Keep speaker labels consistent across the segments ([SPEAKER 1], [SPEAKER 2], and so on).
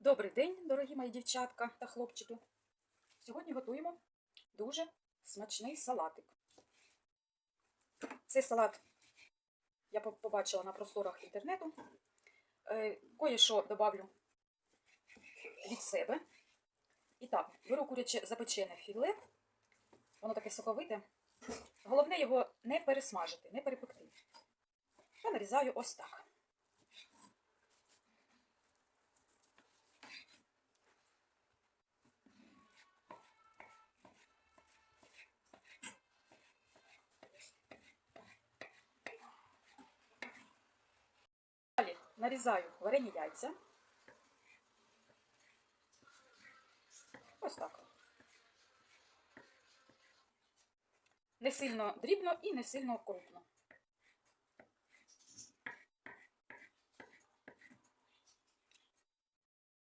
[SPEAKER 1] Добрий день, дорогі мої дівчатка та хлопчики. Сьогодні готуємо дуже смачний салатик. Цей салат я побачила на просторах інтернету. Е, Кое-що добавлю від себе. І так, беру куряче запечене філе. Воно таке соковите. Головне його не пересмажити, не перепекти. Я нарізаю ось так. Нарізаю варені яйця. Ось так. Не сильно дрібно і не сильно крупно.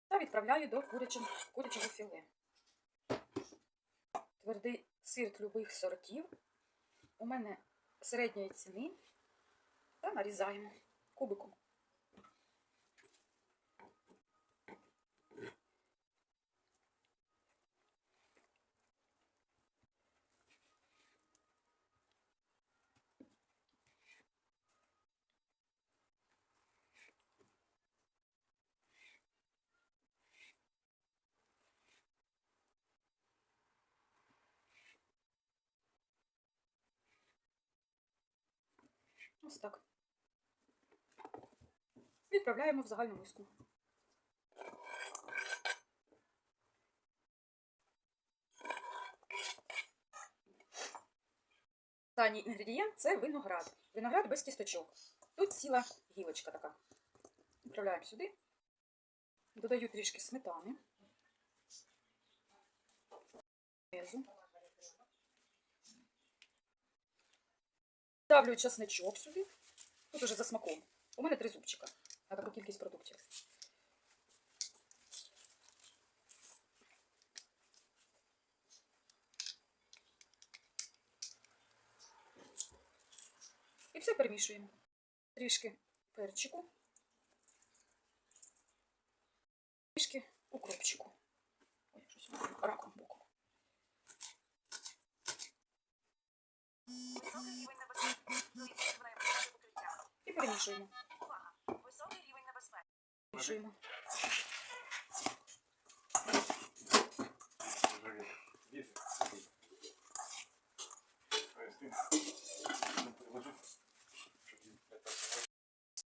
[SPEAKER 1] Та відправляю до курячого, філе. Твердий сир любих сортів. У мене середньої ціни. Та нарізаємо кубиком. Ось так. Відправляємо в загальну миску. Останній інгредієнт це виноград. Виноград без кісточок. Тут ціла гілочка така. Відправляємо сюди. Додаю трішки сметани. Ставлю часничок сюди. Тут уже за смаком. У мене три зубчика на таку кількість продуктів. І все перемішуємо. Трішки перчику. Перемішуємо.
[SPEAKER 2] Увага! Високий рівень небезпеки.
[SPEAKER 1] Перемішуємо.